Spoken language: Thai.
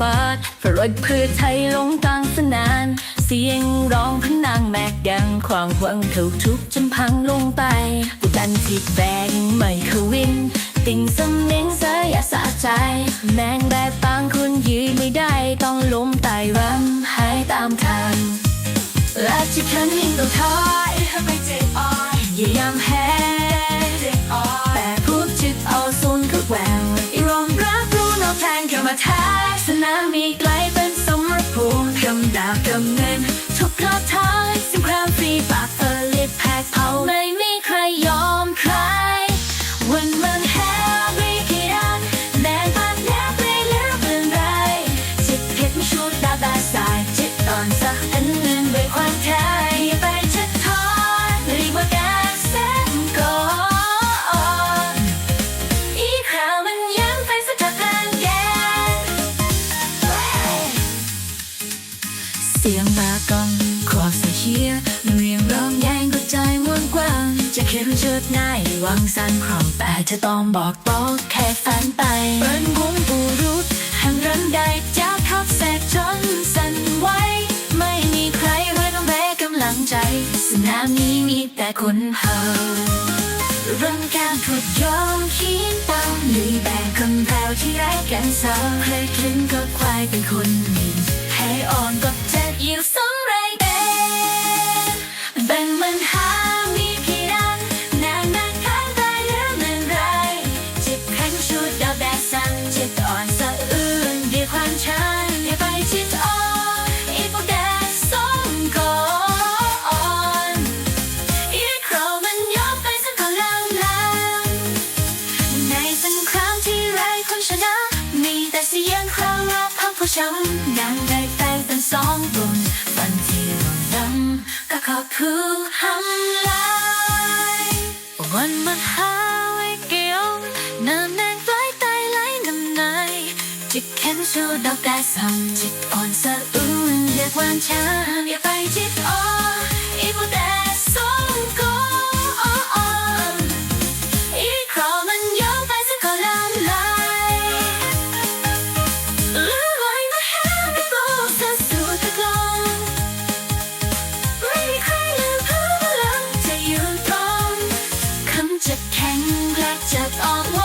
พระรถเพื่อไทยลงกลางสนานเสียงร้องพนางแมกดังควางหวังถูกทุบจนพังลงไปบุดันที่แบงไม่เควิน ติ่งสำเนียงเสียสะใจ แมงแบบบางคนยืนไม่ได้ต้องล้มตายรำหายตามทางและที่ฉันยิ่งต้องท้า มาแท้ายสนามมีไกลเป็นสมรภูมิกำดาบกำเงินทุกรอบท้ายสงครามฟรีปาก จะเข้มเชิดง่ายวางสันครองแต่จะต้องบอกบอกแค่ฝันไปเป็นวงปูรุษแห่งรันใดจะทับแสกจนสั่นไหวไม่มีใครไว้ต้องแบกกำลังใจ สนามนี้มีแต่คนเฮารื่องการถูกยอมขีดตามลุยแบกคนแผ่วที่ไร้แกันสาวเคยคลึงก็ควายเป็นคนหนึ่งให้อ่อนก็เจ็ดอยู่สองไรเดนแบ่งมันหา ช้ำยังได้แตกเป็นสองกลุ่มฝันที่ร่วงล้ำก็ขอบผู้ทำลายวันมหาว้เกี่ยวน้ำแดงปลายตายไหลน้ำในจิตแข็งชูดอกได้สั่งจิตอ่อนสะอื้นเรียกวานช้าอย่าไปจิตอ่อนอีกว่าแต่สอง That's all.